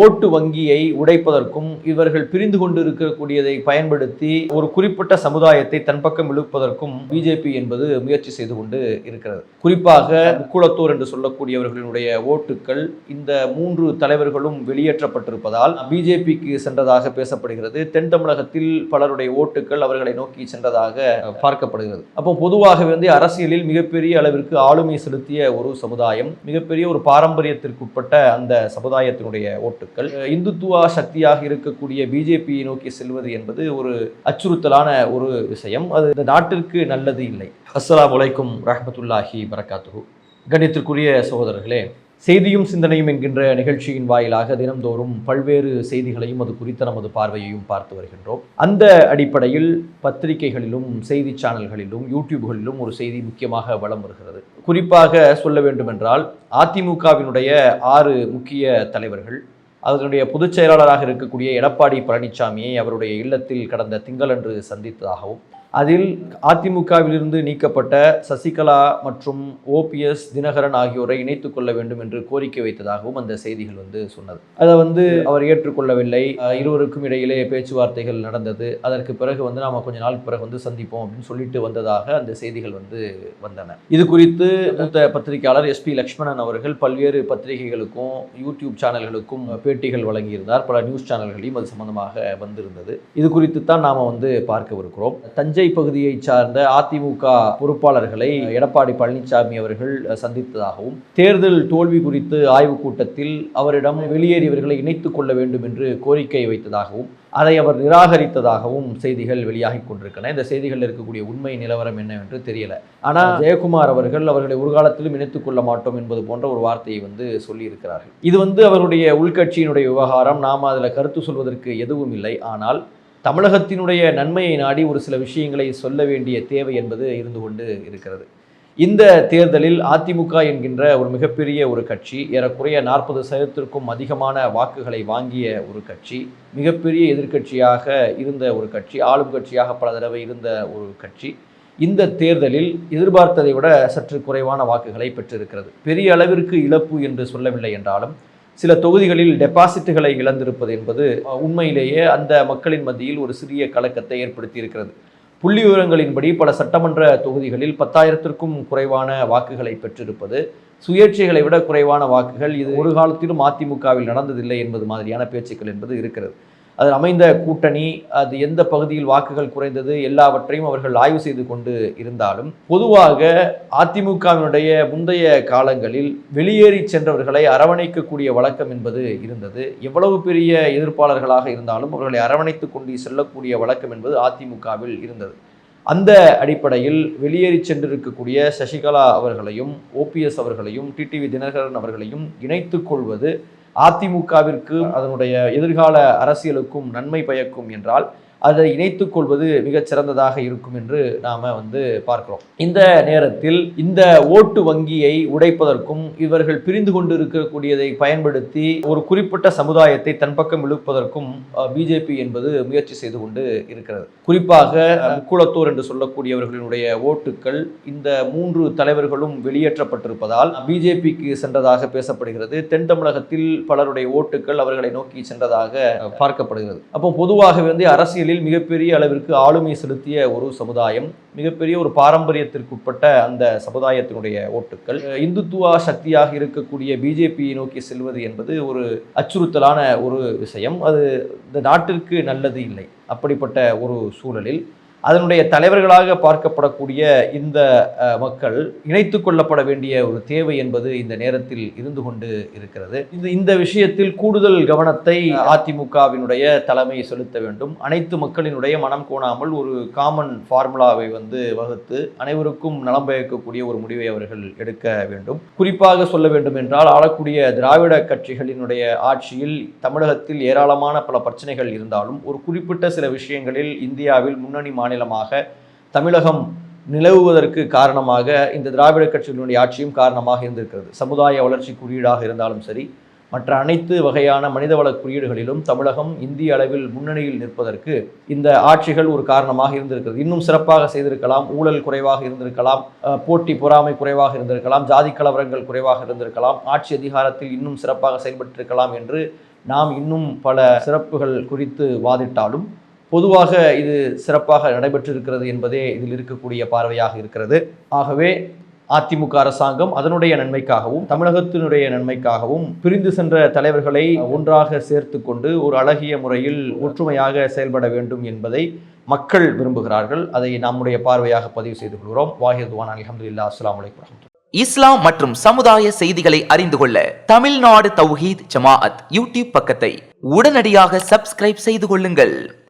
ஓட்டு வங்கியை உடைப்பதற்கும் இவர்கள் பிரிந்து கொண்டு இருக்கக்கூடியதை பயன்படுத்தி ஒரு குறிப்பிட்ட சமுதாயத்தை தன் பக்கம் இழுப்பதற்கும் பிஜேபி என்பது முயற்சி செய்து கொண்டு இருக்கிறது. குறிப்பாக முக்குளத்தூர் என்று சொல்லக்கூடியவர்களினுடைய ஓட்டுக்கள் இந்த மூன்று தலைவர்களும் வெளியேற்றப்பட்டிருப்பதால் பிஜேபிக்கு சென்றதாக பேசப்படுகிறது. தென் தமிழகத்தில் பலருடைய ஓட்டுக்கள் அவர்களை நோக்கி சென்றதாக பார்க்கப்படுகிறது. அப்போ பொதுவாகவே வந்து அரசியலில் மிகப்பெரிய அளவிற்கு ஆளுமை செலுத்திய ஒரு சமுதாயம் மிகப்பெரிய ஒரு பாரம்பரியத்திற்குட்பட்ட அந்த சமுதாயத்தினுடைய ஓட்டு. கருத்துக்கள் இந்துத்துவா சக்தியாக இருக்கக்கூடிய பிஜேபியை நோக்கி செல்வது என்பது ஒரு அச்சுறுத்தலான ஒரு விஷயம். அது இந்த நாட்டிற்கு நல்லது இல்லை. அஸ்லாம் வலைக்கும் ரஹமத்துல்லாஹி வரகாத்துஹு கணித்திற்குரிய சகோதரர்களே செய்தியும் சிந்தனையும் என்கின்ற நிகழ்ச்சியின் வாயிலாக தினம்தோறும் பல்வேறு செய்திகளையும் அது குறித்த நமது பார்வையையும் பார்த்து வருகின்றோம். அந்த அடிப்படையில் பத்திரிகைகளிலும் செய்தி சேனல்களிலும் யூடியூப்களிலும் ஒரு செய்தி முக்கியமாக வலம் வருகிறது. குறிப்பாக சொல்ல வேண்டுமென்றால் அதிமுகவினுடைய ஆறு முக்கிய தலைவர்கள் அதனுடைய பொதுச் செயலாளராக இருக்கக்கூடிய எடப்பாடி பழனிசாமியை அவருடைய இல்லத்தில் கடந்த திங்களன்று சந்தித்ததாகவும் அதில் அதிமுகவிலிருந்து நீக்கப்பட்ட சசிகலா மற்றும் ஓபிஎஸ் தினகரன் ஆகியோரை இணைத்துக் கொள்ள வேண்டும் என்று கோரிக்கை வைத்ததாகவும் அந்த செய்திகள் வந்து சொன்னது. அதை வந்து அவர் ஏற்றுக்கொள்ளவில்லை. இருவருக்கும் இடையிலே பேச்சுவார்த்தைகள் நடந்தது. அதற்கு பிறகு வந்து நாம கொஞ்ச நாள் பிறகு வந்து சந்திப்போம் அப்படின்னு சொல்லிட்டு வந்ததாக அந்த செய்திகள் வந்து வந்தன. இது குறித்து மூத்த பத்திரிகையாளர் எஸ்பி லக்ஷ்மணன் அவர்கள் பல்வேறு பத்திரிகைகளுக்கும் யூடியூப் சேனல்களுக்கும் பேட்டிகள் வழங்கியிருந்தார். பல நியூஸ் சேனல்களையும் அது சம்பந்தமாக வந்திருந்தது. இது குறித்து தான் நாம வந்து பார்க்கவிருக்கிறோம். தஞ்சை பகுதியை சார்ந்த அதிமுக பொறுப்பாளர்களை எடப்பாடி பழனிசாமி அவர்கள் சந்தித்ததாகவும் தேர்தல் தோல்வி குறித்து ஆய்வுக் கூட்டத்தில் அவரிடம் வெளியேறியவர்களை இணைத்துக் கொள்ள வேண்டும் என்று கோரிக்கை வைத்ததாகவும் அதை அவர் நிராகரித்ததாகவும் செய்திகள் வெளியாகி கொண்டிருக்கின்றன. இந்த செய்திகளில் இருக்கக்கூடிய உண்மை நிலவரம் என்னவென்று தெரியல. ஆனால் ஜெயக்குமார் அவர்கள் அவர்களை ஒரு காலத்திலும் இணைத்துக் கொள்ள மாட்டோம் என்பது போன்ற ஒரு வார்த்தையை வந்து சொல்லியிருக்கிறார்கள். இது வந்து அவருடைய உள்கட்சியினுடைய விவகாரம். நாம் அதில் கருத்து சொல்வதற்கு எதுவும் இல்லை. ஆனால் தமிழகத்தினுடைய நன்மையை நாடி ஒரு சில விஷயங்களை சொல்ல வேண்டிய தேவை என்பது இருந்து கொண்டு இருக்கிறது. இந்த தேர்தலில் அதிமுக என்கின்ற ஒரு மிகப்பெரிய ஒரு கட்சி ஏறக்குறைய நாற்பது சதவீதத்திற்கும் அதிகமான வாக்குகளை வாங்கிய ஒரு கட்சி மிகப்பெரிய எதிர்க்கட்சியாக இருந்த ஒரு கட்சி ஆளும் கட்சியாக பல தடவை இருந்த ஒரு கட்சி இந்த தேர்தலில் எதிர்பார்த்ததை விட சற்று குறைவான வாக்குகளை பெற்றிருக்கிறது. பெரிய அளவிற்கு இழப்பு என்று சொல்லவில்லை என்றாலும் சில தொகுதிகளில் டெபாசிட்டுகளை இழந்திருப்பது என்பது உண்மையிலேயே அந்த மக்களின் மத்தியில் ஒரு சிறிய கலக்கத்தை ஏற்படுத்தி இருக்கிறது புள்ளி விவரங்களின்படி பல சட்டமன்ற தொகுதிகளில் பத்தாயிரத்திற்கும் குறைவான வாக்குகளை பெற்றிருப்பது சுயேட்சைகளை விட குறைவான வாக்குகள் இது ஒரு காலத்திலும் அதிமுகவில் நடந்ததில்லை என்பது மாதிரியான பேச்சுக்கள் என்பது இருக்கிறது. அதில் அமைந்த கூட்டணி அது எந்த பகுதியில் வாக்குகள் குறைந்தது எல்லாவற்றையும் அவர்கள் ஆய்வு செய்து கொண்டு இருந்தாலும் பொதுவாக அதிமுகவினுடைய முந்தைய காலங்களில் வெளியேறி சென்றவர்களை அரவணைக்கக்கூடிய வழக்கம் என்பது இருந்தது. எவ்வளவு பெரிய எதிர்ப்பாளர்களாக இருந்தாலும் அவர்களை அரவணைத்து கொண்டு செல்லக்கூடிய வழக்கம் என்பது அதிமுகவில் இருந்தது. அந்த அடிப்படையில் வெளியேறி சென்றிருக்கக்கூடிய சசிகலா அவர்களையும் ஓபிஎஸ் அவர்களையும் டிடிவி தினகரன் அவர்களையும் இணைத்து கொள்வது அதிமுகவிற்கு அதனுடைய எதிர்கால அரசியலுக்கும் நன்மை பயக்கும் என்றால் அதை இணைத்துக் கொள்வது மிகச் சிறந்ததாக இருக்கும் என்று நாம வந்து பார்க்கிறோம். இந்த நேரத்தில் இந்த ஓட்டு வங்கியை உடைப்பதற்கும் இவர்கள் பிரிந்து கொண்டு இருக்கக்கூடியதை பயன்படுத்தி ஒரு குறிப்பிட்ட சமுதாயத்தை தன் பக்கம் இழுப்பதற்கும் பிஜேபி என்பது முயற்சி செய்து கொண்டு இருக்கிறது. குறிப்பாக அஹ், முக்குளத்தூர் என்று சொல்லக்கூடியவர்களுடைய ஓட்டுக்கள் இந்த மூன்று தலைவர்களும் வெளியேற்றப்பட்டிருப்பதால் பிஜேபிக்கு சென்றதாக பேசப்படுகிறது. தென் தமிழகத்தில் பலருடைய ஓட்டுக்கள் அவர்களை நோக்கி சென்றதாக பார்க்கப்படுகிறது. அப்போ பொதுவாகவே வந்து அரசியல் அரசியலில் மிகப்பெரிய அளவிற்கு ஆளுமை செலுத்திய ஒரு சமுதாயம் மிகப்பெரிய ஒரு பாரம்பரியத்திற்குட்பட்ட அந்த சமுதாயத்தினுடைய ஓட்டுக்கள். இந்துத்துவா சக்தியாக இருக்கக்கூடிய பிஜேபியை நோக்கி செல்வது என்பது ஒரு அச்சுறுத்தலான ஒரு விஷயம். அது இந்த நாட்டிற்கு நல்லது இல்லை. அப்படிப்பட்ட ஒரு சூழலில் அதனுடைய தலைவர்களாக பார்க்கப்படக்கூடிய இந்த மக்கள் இணைத்து கொள்ளப்பட வேண்டிய ஒரு தேவை என்பது இந்த நேரத்தில் இருந்து கொண்டு இருக்கிறது. இந்த இந்த விஷயத்தில் கூடுதல் கவனத்தை அதிமுகவினுடைய தலைமை செலுத்த வேண்டும். அனைத்து மக்களினுடைய மனம் கோணாமல் ஒரு காமன் ஃபார்முலாவை வந்து வகுத்து அனைவருக்கும் நலம் பயக்கக்கூடிய ஒரு முடிவை அவர்கள் எடுக்க வேண்டும். குறிப்பாக சொல்ல வேண்டும் என்றால் ஆளக்கூடிய திராவிட கட்சிகளினுடைய ஆட்சியில் தமிழகத்தில் ஏராளமான பல பிரச்சனைகள் இருந்தாலும் ஒரு குறிப்பிட்ட சில விஷயங்களில் இந்தியாவில் முன்னணி மாநில மாநிலமாக தமிழகம் நிலவுவதற்கு காரணமாக இந்த திராவிட கட்சிகளுடைய ஆட்சியும் காரணமாக இருந்திருக்கிறது. சமுதாய வளர்ச்சி குறியீடாக இருந்தாலும் சரி மற்ற அனைத்து வகையான மனிதவள குறியீடுகளிலும் தமிழகம் இந்திய அளவில் முன்னணியில் நிற்பதற்கு இந்த ஆட்சிகள் ஒரு காரணமாக இருந்திருக்கிறது. இன்னும் சிறப்பாக செய்திருக்கலாம் ஊழல் குறைவாக இருந்திருக்கலாம் போட்டி பொறாமை குறைவாக இருந்திருக்கலாம் ஜாதி கலவரங்கள் குறைவாக இருந்திருக்கலாம் ஆட்சி அதிகாரத்தில் இன்னும் சிறப்பாக செயல்பட்டிருக்கலாம் என்று நாம் இன்னும் பல சிறப்புகள் குறித்து வாதிட்டாலும் பொதுவாக இது சிறப்பாக நடைபெற்றிருக்கிறது என்பதே இதில் இருக்கக்கூடிய பார்வையாக இருக்கிறது. ஆகவே அதிமுக அரசாங்கம் அதனுடைய நன்மைக்காகவும் தமிழகத்தினுடைய நன்மைக்காகவும் பிரிந்து சென்ற தலைவர்களை ஒன்றாக சேர்த்து கொண்டு ஒரு அழகிய முறையில் ஒற்றுமையாக செயல்பட வேண்டும் என்பதை மக்கள் விரும்புகிறார்கள். அதை நம்முடைய பார்வையாக பதிவு செய்து கொள்கிறோம். வாஹிதுவான் அலமதுல்லா அஸ்லாம் வலைக்கம் இஸ்லாம் மற்றும் சமுதாய செய்திகளை அறிந்து கொள்ள தமிழ்நாடு தௌஹீத் ஜமாஅத் யூடியூப் பக்கத்தை உடனடியாக சப்ஸ்கிரைப் செய்து கொள்ளுங்கள்.